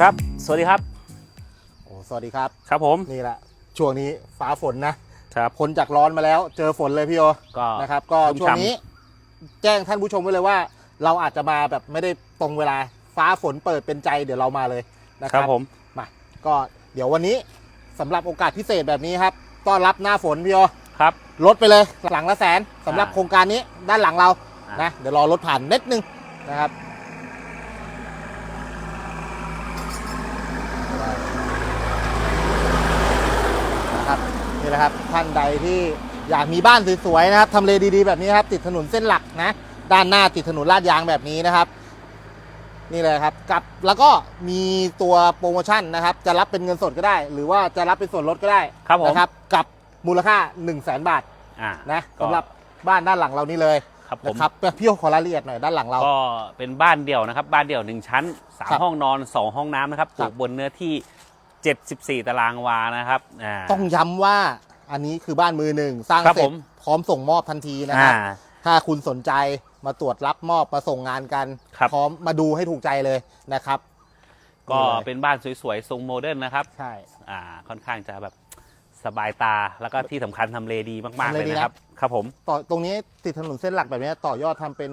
ครับ สวัสดีครับ โอ้สวัสดีครับ ครับผม นี่แหละ ช่วงนี้ฟ้าฝนนะครับพ้นจากร้อนมาแล้ว เจอฝนเลยพี่โอก็นะครับ ก็ชุ่มช่วงฉ่ำนี้ แจ้งท่านผู้ชมไว้เลยว่า เราอาจจะมาแบบไม่ได้ตรงเวลา ฟ้าฝนเปิดเป็นใจเดี๋ยวเรามาเลยนะคครัรับบผม มา ก็เดี๋ยววันนี้สำหรับโอกาสพิเศษแบบนี้ครับ ต้อนรับหน้าฝนพี่โอครับ ลดไปเลย หลังละแสนสำหรับอ่าโครงการนี้ด้านหลังเราอ่านนะ เดี๋ยวรอรถผ่านนิดนึงนะครับ นะครับนี่แหละครับท่านใดที่อยากมีบ้านสวยๆนะครับทำเลดีๆแบบนี้ครับติดถนนเส้นหลักนะด้านหน้าติดถนนลาดยางแบบนี้นะครับนี่เลยครับกับแล้วก็มีตัวโปรโมชั่นนะครับ จะรับเป็นเงินสดก็ได้ หรือว่าจะรับเป็นส่วนลดก็ได้ครับผมนะครับกับมูลค่า 1 0 0 0 0แบาทอ่านะก็สำหรับบ้านด้านหลังเรานี่เลยครับผมนะครับพี่โอขอรายละเอียดหน่อยด้านหลังเราก็เป็นบ้านเดี่ยวนะครับ บ้านเดี่ยวหนึ่งชั้นสามครับห้องนอนสองห้องน้ำนะครับปครัลูบกบนเนื้อที่ 74 ตารางวานะครับอ่า ต้องย้ำว่าอันนี้คือบ้านมือหนึ่งสร้างครับเสร็ผจม พร้อมส่งมอบทันทีนะครับอ่าถ้าคุณสนใจมาตรวจรับมอบมาส่งงานกัน ครับ พร้อมมาดูให้ถูกใจเลยนะครับก็นี่เลยเป็นบ้านสวยๆ ทรงโมเดิร์นนะครับ ใช่อ่า ค่อนข้างจะแบบสบายตา แล้วก็ที่สำคัญทำเลดีมากๆทำเลเลยดีนะนะครับ ครับผม ต่อตรงนี้ติดถนนเส้นหลักแบบนี้ต่อยอดทำเป็น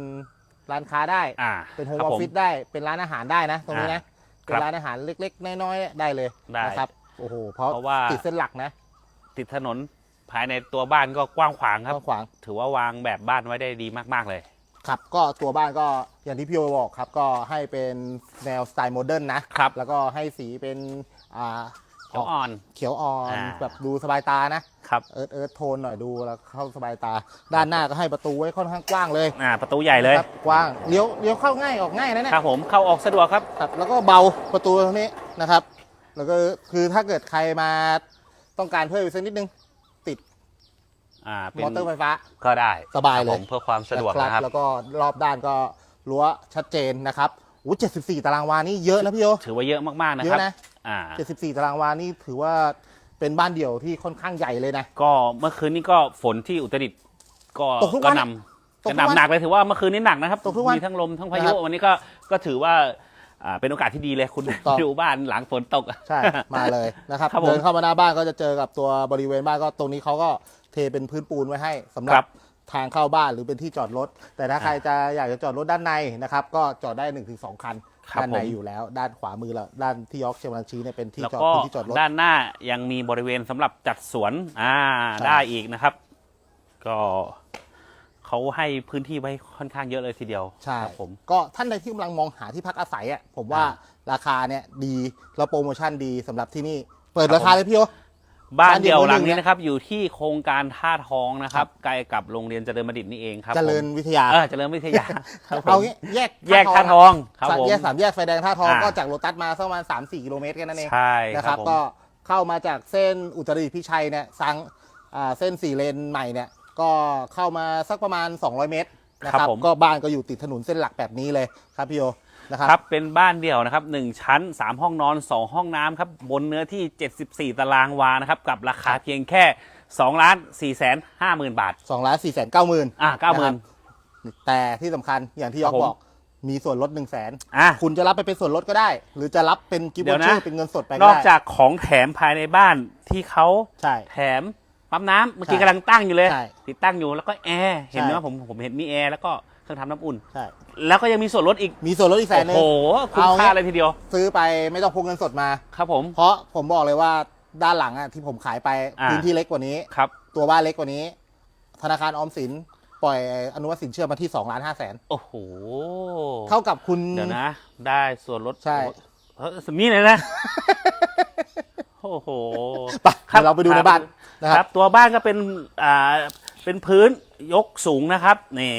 ร้านค้าได้ อ่าเป็นโฮมคอรัอบฟผม ฟิศได้เป็นร้านอาหารได้นะ ตรงนี้นะ คเป็รันบร้านอาหารเล็กๆ น้อยๆได้เลยได้นะครับโอ้โหเพราะเพราะว่า ติดเส้นหลักนะติดถนนภายในตัวบ้านก็กว้างขวางครับข้างขวางถือว่าวางแบบบ้านไว้ได้ดีมากๆเลย ครับ ก็ตัวบ้านก็อย่างที่พี่โอบอกครับ ก็ให้เป็นแนวสไตล์โมเดิร์นนะครับ แล้วก็ให้สีเป็นอ่าเขียวอ่อน เขียวอ่อนอ่า แบบดูสบายตานะ ครับเอิร์ธเอิร์ธโทนหน่อยดูแล้วเข้าสบายตา ด้านหน้าก็ให้ประตูไว้ค่อนข้างกว้างเลยอ่าประตูใหญ่เลยครับกว้างเลี้ยวเลี้ยวเข้าง่ายออกง่ายนะเนี่ยครับผมเข้าออกสะดวกครับครับ แล้วก็เบาประตูตรงนี้นะครับ แล้วก็คือถ้าเกิดใครมาต้องการเพิ่มอีกสักนิดนึงติดอ่าเป็นมอเตอร์ไฟฟ้าก็ได้สบายเลยคผมเพื่อความสะดวกนะครับ แล้วก็รอบด้านก็รั้วชัดเจนนะครับอู้74ตารางวานี่เยอะนะพี่โยถือว่าเยอะมากๆนะเยครับอะนะอ่า74ตารางวานี่ถือว่า เป็นบ้านเดี่ยวที่ค่อนข้างใหญ่เลยนะ ก็เมื่อคืนนี้ก็ฝนที่อุตรดิตถ์ก็ตกทุกก็วันนตำกทุกกระวันหนักเลยถือว่าเมื่อคืนนี้หนักนะครับตกทุกวันมีทั้งลมทั้งพานะคยุรับวันนี้ก็ก็ถือว่าอ่าเป็นโอกาสที่ดีเลยคุณถูกต้อง ดูบ้านหลังฝนตก ใช่ มาเลยนะครับ ครับผมเดินเข้ามาหน้าบ้านก็จะเจอกับตัวบริเวณบ้านก็ตรงนี้เขาก็เทเป็นพื้นปูนไว้ให้สำหครัรับบทางเข้าบ้านหรือเป็นที่จอดรถ แต่ถ้าใครจะอยากจะจอดรถด้านในนะครับ ก็จอดได้1นถึงสคันครับ ด้านในผมอยู่แล้ว ด้านขวามือเราด้านที่ยอกเชียงรังชี้เนี่ยเป็นที่แล้วจอดก็พื้นที่จอดรถ ด้านหน้ายังมีบริเวณสำหรับจัดสวนอ่าใช่ ได้อีกนะครับ ก็เขาให้พื้นที่ไว้ค่อนข้างเยอะเลยทีเดียวใช่ครับผม ก็ท่านใดที่กำลังมองหาที่พักอาศัยอะผมว่าอ่าราคาเนี่ยดีแล้วโปรโมชั่นดีสำหรับที่นี่ เปิดครับราคาเลยพี่โอ บ้านบ้านเดี่เดี่ยยววมือหหนึ่ลังงนี้เนี่ยนะครับอยู่ที่โครงการท่าทองนะครัครับบใกล้กับโรงเรียนเจริญบัณฑิตนี่เองครับเจริญผมวิทยาเออเจริญวิทยาครับผมเอางี้แยกแยกท่าทองครับสามผมแยกสามแยกไฟแดงท่าทองอ่าก็จากโลตัสมาสักประมาณสามสี่กิโลเมตรแค่นั้นเองใช่นะคครัรับบผมก็เข้ามาจากเส้นอุตรดิตถ์พิชัยเนี่ยสังอ่าเส้นสี่เลนใหม่เนี่ยก็เข้ามาสักประมาณ 200 เมตรนะครับก็บ้านก็อยู่ติดถนนเส้นหลักแบบนี้เลยครับพี่โอ นะครับครับเป็นบ้านเดี่ยวนะครับหนึ่งชั้น 3 ห้องนอน 2 ห้องน้ำครับบนเนื้อที่ 74 ตารางวานะครับกับราคาเพียงแค่2ล้าน4แสน5หมื่นบาทสองล้านสี่แสนเก้าหมื่นอ่าเก้าหมื่นแต่ที่สำคัญอย่างที่ยครัอบกผมบอกมีส่วนลด1นึ่งแสนอะคุณจะรับไปเป็นส่วนลดก็ได้ หรือจะรับเป็นกิฟต์เดี๋วยอวนะเชอร์เป็นเงินสดไปนก็อกได้จากของแถมภายในบ้านที่เขาใช่แถมปั๊มน้ำเมื่อกี้ใช่กำลังตั้งอยู่เลยใช่ติดตั้งอยู่แล้วก็แอร์เห็นไหมใช่ว่าผมผมเห็นมีแอร์แล้วก็ เครื่องทำน้ำอุ่น ใช่ แล้วก็ยังมีส่วนลดอีก มีส่วนลดอีกแสนหนึง โอ้โห คุ้มเอาค่างี้ เลยทีเดียว ซื้อไปไม่ต้องพกเงินสดมา ครับผม เพราะผมบอกเลยว่าด้านหลังอะที่ผมขายไปอ่า พื้นที่เล็กกว่านี้ ครับ ตัวบ้านเล็กกว่านี้ ธนาคารออมสินปล่อยอนุมัติสินเชื่อมาที่2ล้าน5แสนโอ้โห เท่ากับคุณ เดี๋ยวนะ ได้ส่วนลดใช่ เฮ้ยนี่เลยนะ โอ้โหไปเดี๋ยวเราไปดูในบ้านนะคครัรับ บ ตัวบ้านก็เป็น อ่า เป็นพื้นยกสูงนะครับ นี่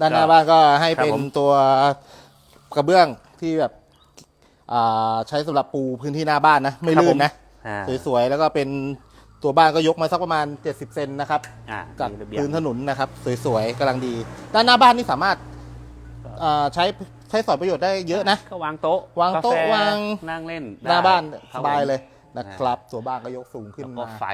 ด้านหน้าบ้านก็ให้ครับเป็นผมตัวกระเบื้องที่แบบอ่าใช้สำหรับปูพื้นที่หน้าบ้านนะ ไม่ลื่นนะอ่าสวยๆ แล้วก็เป็นตัวบ้านก็ยกมาสักประมาณ 70 เซนนะครับอ่ากับมีระเบียงพื้นถนนนะครับ สวยๆกำลังดี ด้านหน้าบ้านนี่สามารถอ่าใช้ใช้สอยประโยชน์ได้เยอะนะก็วางโต๊ะ วางโต๊ะกแฟวางนั่งเล่น หน้าบ้านได้คสรับายผมเลยนะครับ ตัวบ้านก็ยกสูงขึ้นแล้วก็มาไฟ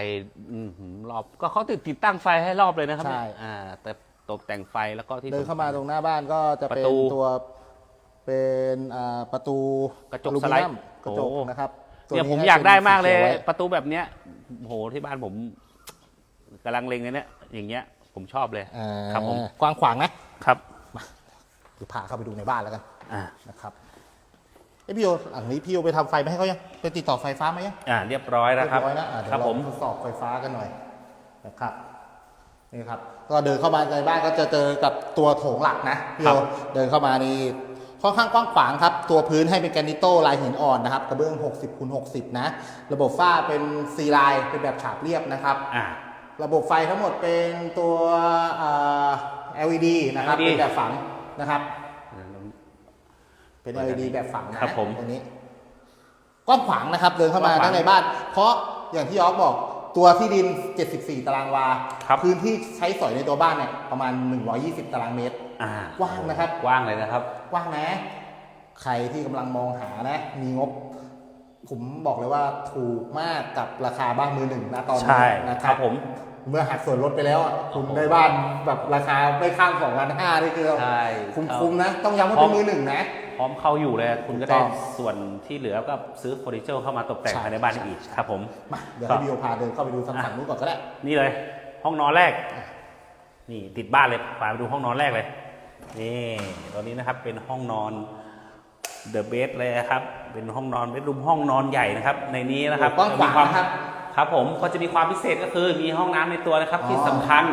อื้อหือรอบก็เขาติดติดตั้งไฟให้รอบเลยนะครับใช่เนี่ยอ่าแต่ ตกแต่งไฟแล้วก็ที่เดินเข้ามาตรงหน้าบ้านก็จะประเป็นตูตัวเป็นอ่าประตูกระจกอลูสมิไลด์เนียมกระจกโอ้นะครับตัวเนี่ยผมให้อยากได้มากเลยป็นสีขีวไว้ประตูแบบเนี้ยโอ้โหที่บ้านผมกำลังเล็งเลยเนี่ยอย่างเงี้ยผมชอบเลยอ่าครับผมกว้างขวางนะครับเดี๋ยวพาเข้าไปดูในบ้านแล้วกันอ่านะครับเอ้พี่โยหลังนี้พี่โยไปทำไฟมาให้เขายังไปติดต่อไฟฟ้ามายังอ่าเรียบร้อยแล้วครับเยอยนะอะเดี๋ยวครับเราผมทดสอบไฟฟ้ากันหน่อยนะครับ นี่ครับก็เดินเข้ามาในบ้านก็จะเจอกับตัวโถงหลักนะพี่โยเดินเข้ามานี่ค่อนข้างกว้างขวางครับ ตัวพื้นให้เป็นแกรนิโต้ลายหินอ่อนนะครับ กระเบื้อง 60คูณ60 นะ ระบบฝ้าเป็นซีไลน์เป็นแบบฉาบเรียบนะครับอ่าระบบไฟทั้งหมดเป็นตัวอ่า LED นะครับ LED เป็นแบบฝังนะครับ เป็น LED แบบฝังนะครับผมตรงนี้กว้างขวางนะครับ เดินเข้ามากว้างขวางทั้งในบ้าน เพราะอย่างที่ยอฟบอก ตัวที่ดิน 74 ตารางวา ครับพื้นที่ใช้สอยในตัวบ้านเนี่ยประมาณ 120 ตารางเมตร อ่ากว้างนะครับ กว้างเลยนะครับ กว้างนะ ใครที่กำลังมองหานะ มีงบ ผมบอกเลยว่าถูกมากกับราคาบ้านมือหนึ่งนะตอนใช่นี้นะคครัรับบผม เมื่อหักส่วนลดไปแล้วอะคุณโอ้โหได้บ้านแบบราคาไม่ข้างสองล้านห้านี่คือใช่คุ้มๆนะ ต้องย้ำว่าเป็นมือหนึ่งนะ พร้อมเข้าอยู่เลยคุณก็ถูกต้ได้องส่วนที่เหลือก็ซื้อเฟอร์นิเจอร์เข้ามาตกแต่งใช่ภายในบ้านใช่อีกครับผมมาเดี๋ยวครัให้บบิวพาเดินเข้าไปดูทางอะฝั่งนู้นก่อนก็ได้นี่เลย ห้องนอนแรก นี่ติดบ้านเลยพาไปดูห้องนอนแรกเลยนี่ตัวนี้นะครับเป็นห้องนอนเดอะเบสเลยครับ เป็นห้องนอนเบดรูมห้องนอนใหญ่นะครับ ในนี้นะครับกว้างขวางมีความนะครับครับผมก็จะมีความพิเศษก็คือมีห้องน้ำในตัวนะครับอ๋อที่สำคัญ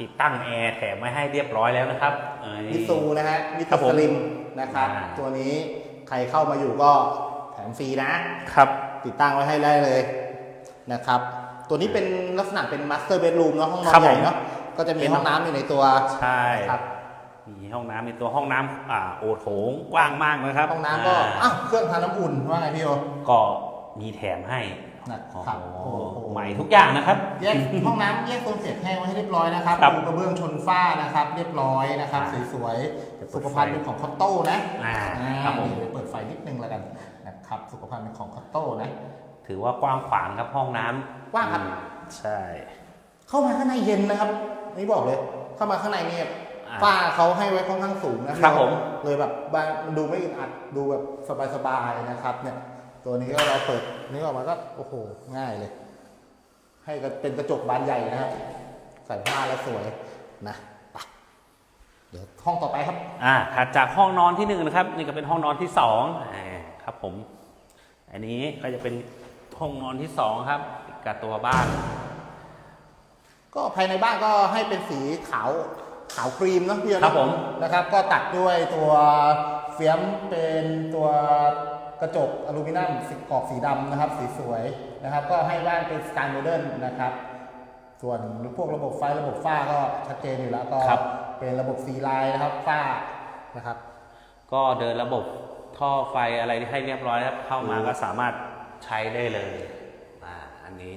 ติดตั้งแอร์แถมไว้ให้เรียบร้อยแล้วนะครับเอ่อมิตซูนะฮะมิตครับซูผมสลิม นะครับ อ่า ตัวนี้ใครเข้ามาอยู่ก็แถมฟรีนะครับ ติดตั้งไว้ให้ได้เลยนะครับ ตัวนี้เป็นลักษณะเป็นมาสเตอร์เบดรูมเนาะห้องนอครันบใหญ่ผมเนาะก็จะมีเป็นห้องน้ำอยู่ในตัวใช่ครับมีห้องน้ำในตัวห้องน้ำอ่าโอโถงกว้างมากนะครับห้องน้ำก็าอ้าวเครื่องทำน้ำอุ่นว่าไงพี่โอ ก็มีแถมให้ นะครับโอ้โอ้โหโหใหม่ทุกอย่างนะครับ แยกห้องน้ำแยกโซนเสียบแห้งไว้ให้เรียบร้อยนะครับครับปูกระเบื้องชนฝ้านะครับ เรียบร้อยนะครับ อ่าสวยๆสุขภัณฑ์เป็นของคอตโต้นะอ่าอ่าครับผมนี่เดี๋ยวเปิดไฟนิดนึงแล้วกันนะครับ สุขภัณฑ์เป็นของคอตโต้นะ ถือว่ากว้างขวางครับห้องน้ำกว้างครับ อืมใช่ เข้ามาข้างในเย็นนะครับ นี่บอกเลย เข้ามาข้างในเนี่ยอ่าฝ้าเขาให้ไว้ค่อนข้างสูงนะครับผม เลยแบบบ้านมันดูไม่อึดอัดดูแบบสบายๆนะครับเนี่ย ตัวนี้ก็เราเปิดนี่ออกมาก็โอ้โหง่ายเลย ให้ก็เป็นกระจกบานใหญ่นะครับใส่ผ้าแล้วสวยนะไปเดี๋ยวห้องต่อไปครับ อ่าถัดจากห้องนอนที่หนึ่งนะครับ นี่ก็เป็นห้องนอนที่สองอ่าครับผม อันนี้ก็จะเป็นห้องนอนที่สองครับติดกับตัวบ้าน ก็ภายในบ้านก็ให้เป็นสีขาวขาวครีมเนอะพี่ครับผมนะครับ ก็ตัดด้วยตัวเฟียมเป็นตัว กระจกอลูมิเนียมสีกรอบสีดำนะครับ สีสวยนะครับ ก็ให้บ้านเป็นสไตล์โมเดิร์นนะครับ ส่วนพวกระบบไฟระบบฝ้าก็ชัดเจนอยู่แล้วก็ครับ เป็นระบบสีลายนะครับฝ้านะครับ ก็เดินระบบท่อไฟอะไรที่ให้เรียบร้อยครับเข้ามาก็สามารถใช้ได้เลยอ่าอันนี้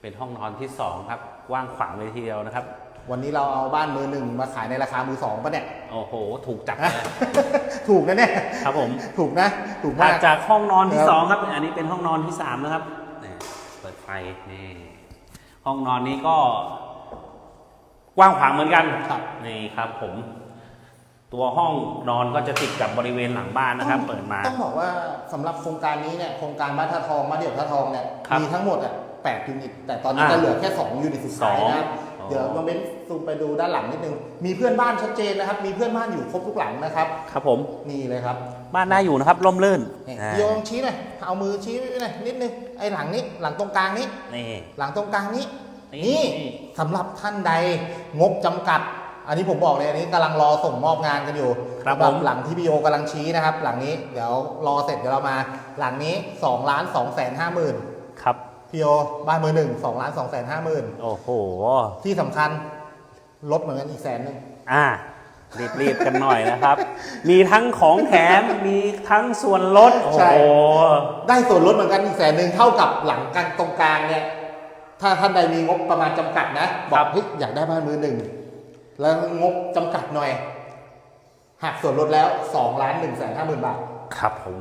เป็นห้องนอนที่สองครับกว้างขวางเลยทีเดียวนะครับ วันนี้เราเอาบ้านมือหนึ่งมาขายในราคามือสองปะเนี่ย โอ้โห ถูกจัดเลย ถูกนะเนี่ยครับผม ถูกนะ ถูกถัมาดกจากห้องนอนที่ครับสองครับ อันนี้เป็นห้องนอนที่สามนะครับนี่เปิดไฟนี่ห้องนอนนี้ก็กว้างขวางเหมือนกันครับนี่ครับผม ตัวห้องนอนก็จะติดกับบริเวณหลังบ้านนะครับ เปิดมา ต้องบอกว่าสำหรับโครงการนี้เนี่ยโครงการบ้านท่าทองมาเดี่ยวท่าทองเนี่ยครับมีทั้งหมดอะ8ยูนิตแต่ตอนนี้อ่าก็เหลือแค่2ยูนิตสุดท้ายนะครับสอง เดี๋ยวน้องเบนซูมไปดูด้านหลังนิดนึง มีเพื่อนบ้านชัดเจนนะครับ มีเพื่อนบ้านอยู่ครบทุกหลังนะครับ ครับผม นี่เลยครับ บ้านน่าอยู่นะครับร่มรื่นนี่อ่า พี่โยงชี้หน่อยเอามือชี้ไว้หน่อยนิดนึง ไอ้หลังนี้ หลังตรงกลางนี้ นี่ หลังตรงกลางนี้ นี่นี่สำหรับท่านใดงบจำกัด อันนี้ผมบอกเลยอันนี้กำลังรอส่งมอบงานกันอยู่ครับสำหรับผมหลังที่พี่โยกำลังชี้นะครับ หลังนี้เดี๋ยวรอเสร็จเดี๋ยวเรามา หลังนี้2ล้าน2แสนห้าหมื่นครับ พี่โยบ้านมือหนึ่งสองล้านสองแสนห้าหมื่นโอ้โห ที่สำคัญลดเหมือนกันอีกแสนหนึ่งอ่า รีบๆกันหน่อยนะครับ มีทั้งของแถม มีทั้งส่วนลด โอ้โห ได้ส่วนลดเหมือนกันอีกแสนหนึ่งเท่ากับหลังกลางตรงกลางเนี่ย ถ้าท่านใดมีงบประมาณจำกัดนะ บอครักบ เฮ้ยอยากได้บ้านมือหนึ่ง แล้วงบจำกัดหน่อยหักส่วนลดแล้ว2ล้าน1แสนห้าหมื่นบาท ครับผม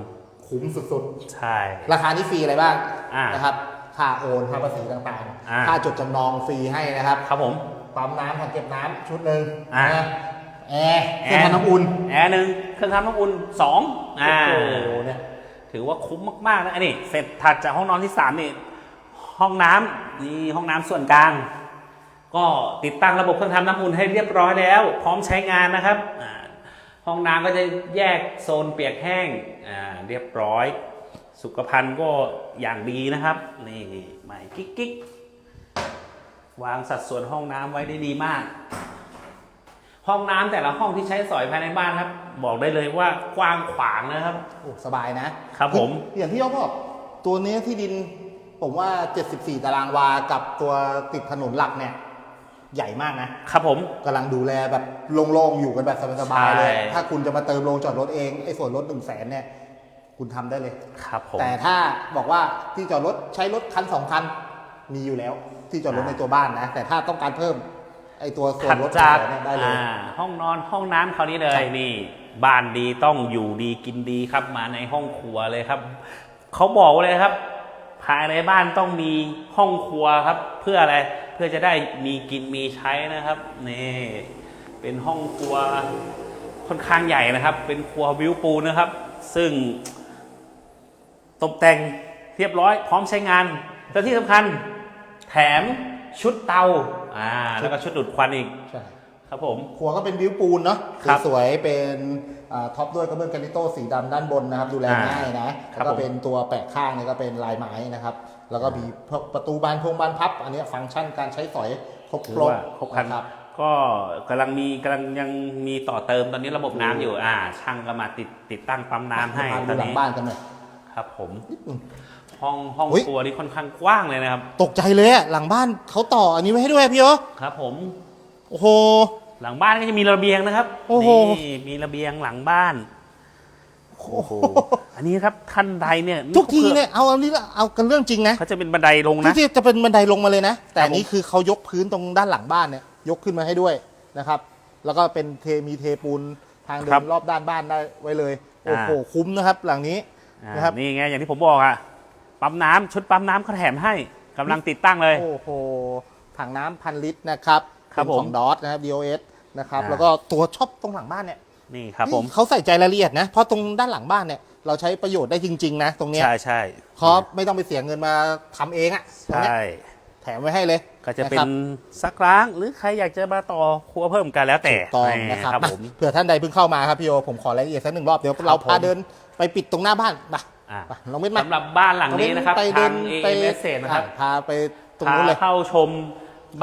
คุ้มสุดใช่ ๆ ราคานี้ฟรีอะไรบ้างอ่านะครับ ค่าโอนค่าภาษีต่างอ่า ๆ ค่าจดจำนองฟรีให้นะครับ ครับผม ปั๊มน้ำถังเก็บน้ำชุดหนึ่งอ่า นะแอร์เครื่องทำน้ำอุ่นแอร์หนึ่งเครื่องทำน้ำอุ่นสองอ่า โอ้โหเนี่ย ถือว่าคุ้มมากๆนะอันนี้เสร็จถัดจากห้องนอนที่สามนี่ห้องน้ำนี่ห้องน้ำส่วนกลาง ก็ติดตั้งระบบเครื่องทำน้ำอุ่นให้เรียบร้อยแล้ว พร้อมใช้งานนะครับอ่าห้องน้ำก็จะแยกโซนเปียกแห้งอ่าเรียบร้อย สุขภัณฑ์ก็อย่างดีนะครับ นี่ใหม่กิ๊กกิ๊กวางสัดส่วนห้องน้ำไว้ได้ดีมาก ห้องน้ำแต่ละห้องที่ใช้สอยภายในบ้านครับ บอกได้เลยว่ากว้างขวางนะครับ โอ้สบายนะครับผม อย่างที่เขาบอกตัวนี้ที่ดินผมว่า 74 ตารางวากับตัวติดถนนหลักเนี่ย ใหญ่มากนะครับผม กำลังดูแลแบบโล่งๆอยู่กันแบบสบายๆเลย ใช่ ถ้าคุณจะมาเติมโรงจอดรถเองไอ้ส่วนลด1 0 0 0 0แสนเนี่ย คุณทำได้เลยครับผมแต่ถ้าบอกว่าที่จอดรถใช้รถคันสองคันมีอยู่แล้ว ที่จอดรถอ่าในตัวบ้านนะ แต่ถ้าต้องการเพิ่มไอ้ตัวส่วถันดลดจากเนี่ยได้เลยอ่าห้องนอนห้องน้ำคราวนี้เลครัยบนี่ บ้านดีต้องอยู่ดีกินดีครับมาในห้องครัวเลยครับเขาบอกไว้เลยครับ ภายในบ้านต้องมีห้องครัวครับ เพื่ออะไรเพื่อจะได้มีกินมีใช้นะครับนี่เป็นห้องครัวค่อนข้างใหญ่นะครับ เป็นครัววิวปูนนะครับ ซึ่ง ตกแต่งเรียบร้อยพร้อมใช้งานและที่สำคัญแถมชุดเตาอ่าแล้วก็ชุดดูดควันอีกใช่ครับผมครัวก็เป็นวิวปูนเนาะครับสวยๆเป็นอ่าท็อปด้วยกระเบื้องแกรนิโต้สีดำด้านบนนะครับ ดูแลอ่าง่ายนะครัแล้วก็บผมเป็นตัวแปะข้างเนี่ยก็เป็นลายไม้นะครับ แล้วก็มีพวกประตูบานพงบานพับ อันเนี้ยฟังก์ชันการใช้สอยครบถือครบว่าครบครันนะครับก็กำลังมีกำลังยังมีต่อเติมตอนนี้ระบบน้ำอยู่อ่าช่างก็มาติดติดตั้งปั๊มน้ำให้มาตดูอนหลังนี้บ้านกันหน่อย ครับผมนิดนึงห้องห้องอุ๊ย ครัวนี่ค่อนข้างกว้างเลยนะครับ ตกใจเลยอะหลังบ้านเขาต่ออันนี้ไว้ให้ด้วยพี่โอครับ ผมโอ้โห หลังบ้านก็จะมีระเบียงนะครับโอ้โห นี่มีระเบียงหลังบ้านโอ้โหอันนี้ครับท่านใดเนี่ยทุกทีเนี่ยเอาอันนี้ละเอากันเรื่องจริงนะเขาจะเป็นบันไดลงทุนะกทีจะเป็นบันไดลงมาเลยนะ แต่ครับอันนี้คือเขายกพื้นตรงด้านหลังบ้านเนี่ยยกขึ้นมาให้ด้วยนะครับ แล้วก็เป็นเทมีเทปูนทางเดิครับนรอบด้านบ้านได้ไว้เลยโอ้โหอ่า คุ้มนะครับ หลังนี้อ่า นะครับนี่ไงอย่างที่ผมบอกอะปั๊มน้ำชุดปั๊มน้ำเขาแถมให้กำลังติดตั้งเลย โอ้โหถังน้ำพันลิตรนะครับครับเป็นของผมดอสนะครับ DOS นะครับอ่าแล้วก็ตัวช็อปตรงหลังบ้านเนี่ยนี่ครับผมเขาใส่ใจรายละเอียดนะเพราะตรงด้านหลังบ้านเนี่ยเราใช้ประโยชน์ได้จริง ๆ นะ ตรงเนี้ยใช่ใช่เพราะไม่ต้องไปเสียเงินมาทำเองอะตรงเนี้ยใช่แถมไว้ให้เลย ก็จะเป็ครันบซักล้างหรือใครอยากจะมาต่อครัวเพิ่มกันแล้วแต่ถูกต้องนะครับครับมาผมเผื่อท่านใดเพิ่งเข้ามาครับพี่โอผมขอรายละเอียดสักหนึ่งรอบเดี๋ยวเราผมพาเดิน ไปปิดตรงหน้าบ้านมาอะไปลองเม็ดมา สำหรับบ้านหลังนี้นะครับไปทางไป a m s นะครับอะพาไปตรงพานู้นเลย เข้าชม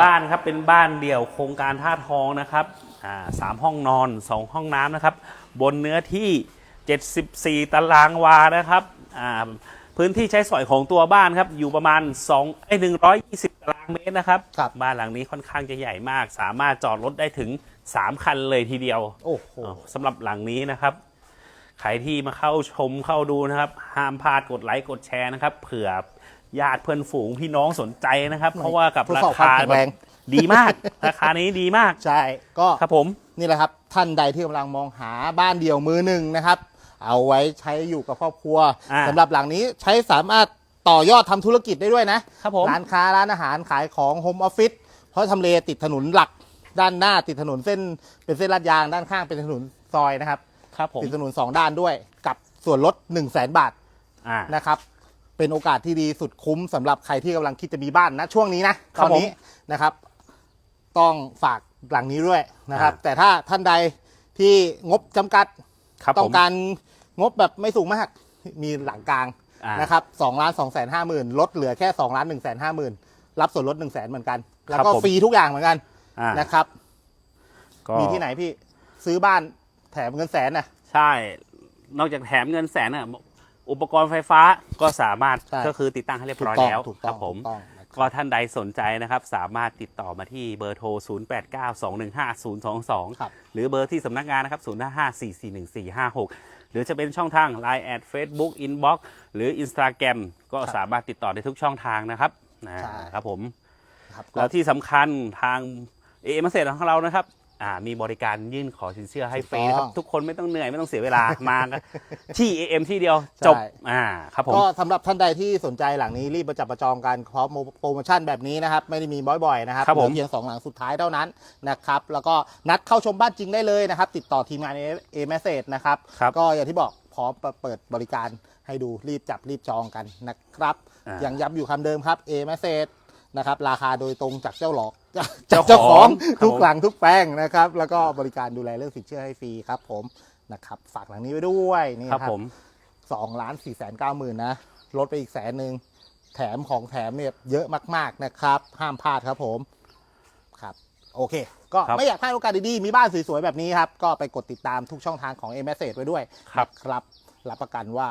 บ้านครับเป็นบ้านเดี่ยวโครงการท่าทองนะครับอ่าสามห้องนอนสองห้องน้ำนะครับ บนเนื้อที่ 74 ตารางวานะครับอ่าพื้นที่ใช้สอยของตัวบ้านครับ อยู่ประมาณ2ไอ้120 ตารางเมตรนะครับครับบ้านหลังนี้ค่อนข้างจะใหญ่มาก สามารถจอดรถได้ถึง 3 คันเลยทีเดียวโอ้โหอ๋อสำหรับหลังนี้นะครับ ใครที่มาเข้าชมเข้าดูนะครับ ห้ามพลาดกดไลค์กดแชร์นะครับเผื่อญาติเพื่อนฝูงพี่น้องสนใจนะครับ เพราะว่ากับทดราสอบควาคามแข็งแรงดีมาก ราคานี้ดีมากใช่ก็ครับผมนี่แหละครับ ท่านใดที่กำลังมองหาบ้านเดี่ยวมือหนึ่งนะครับ เอาไว้ใช้อยู่กับครอบครัวอ่าสำหรับหลังนี้ใช้สามารถต่อยอดทำธุรกิจได้ด้วยนะครับผมร้านค้าร้านอาหารขายของโฮมออฟฟิศเพราะทำเลติดถนนหลักด้านหน้าติดถนนเส้นเป็นเส้นลาดยางด้านข้างเป็นถนนซอยนะครับ ครับผม ติดถนนสองด้านด้วยกับส่วนลด1 0 0 0 0แบาทอ่า นะครับ เป็นโอกาสที่ดีสุดคุ้มสำหรับใครที่กำลังคิดจะมีบ้านนะช่วงนี้นะคตรับอนนี้นะครับ ต้องฝากหลังนี้ด้วยนะครับ อ่า แต่ถ้าท่านใดที่งบจำกัด ครับต้ผอมงการงบแบบไม่สูงมาก มีหลังกลางอ่านนะครับสองล้านสองแสนห้าหมื่นลดเหลือแค่สองล้านหนึ่งแสนห้าหมื่นรับส่วนลดหนึ่งแสนเหมือนกัน แล้วก็ครับผม ฟรีทุกอย่างเหมือนกันอ่านะครับ ก็มีที่ไหนพี่ซื้อบ้าน แถมเงินแสนน่ะ ใช่ นอกจากแถมเงินแสนน่ะอุปกรณ์ไฟฟ้าก็สามารถใช่ ก็คือติดตั้งให้เรียบถูร้กอยต้องแล้วถูกคต้อรังบผม ถูกต้องนะครับ ก็ท่านใดสนใจนะครับ สามารถติดต่อมาที่เบอร์โทร0892150022ครับหรือเบอร์ที่สำนักงานนะครับ 0554411456 หรือจะเป็นช่องทาง Line แอด Facebook Inbox หรือ Instagram ก็สามารถติดต่อได้ทุกช่องทางนะครับนะใช่ ครับผม ครับแล้วที่สำคัญทางเอเมเซของเรานะครับ อ่ามีบริการยื่นขอสินเชื่อให้ถูกฟรีต้องครับ ทุกคนไม่ต้องเหนื่อยไม่ต้องเสียเวลา มาก็ที่ AM ที่เดียวใช่จบอ่าครับผมก็สำหรับท่านใดที่สนใจหลังนี้รีบมาจับประจองกันเพราะโปรโมชั่นแบบนี้นะครับ ไม่ได้มีบ่อยๆนะครับครับผมเหลือเพียงสองหลังสุดท้ายเท่านั้นนะครับแล้วก็นัดเข้าชมบ้านจริงได้เลยนะครับ ติดต่อทีมงานเอเมสเซจนะครับครับก็อย่างที่บอกพร้อมเปิดบริการให้ดูรีบจับรีบจองกันนะครับอ่ายังย้ำอยู่คำเดิมครับเอเมสเซจนะครับราคาโดยตรงจากเจ้าหลอกเจ้าจากเจ้าขขอองงครับทุกผมหลังทุกแปลงนะครับ แล้วก็บริการดูแลเรื่องสินเชื่อให้ฟรีครับ ผมนะครับ ฝากหลังนี้ไว้ด้วยนี่ครับนะครับผมสองล้านสี่แสนเก้าหมื่นนะลดไปอีกแสนหนึ่งแถมของแถมเนี่ยเยอะมากๆนะครับ ห้ามพลาดครับผมครับ โอเค ก็ครับไม่อยากพลาดโอกาสดีๆ มีบ้านสวยๆ แบบนี้ครับ ก็ไปกดติดตามทุกช่องทางของ m อ s ไว้ด้วยครับนะครับ รับประกันว่า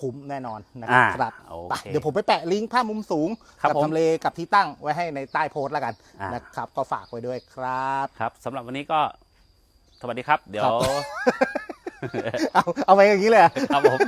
คุ้มแน่นอนนะครับอ่าโอเคไปเดี๋ยวผมไปแปะลิงก์ภาพมุมสูงครับกัผมทำเลกับที่ตั้งไว้ให้ในใต้โพสต์แล้วกันอ่านนะครับ ก็ฝากไว้ด้วยครับครับสำหรับวันนี้ก็สวัสดีครับ เดี๋ยวครับเอาเอาไปอย่างนี้เลยเหรอครับผม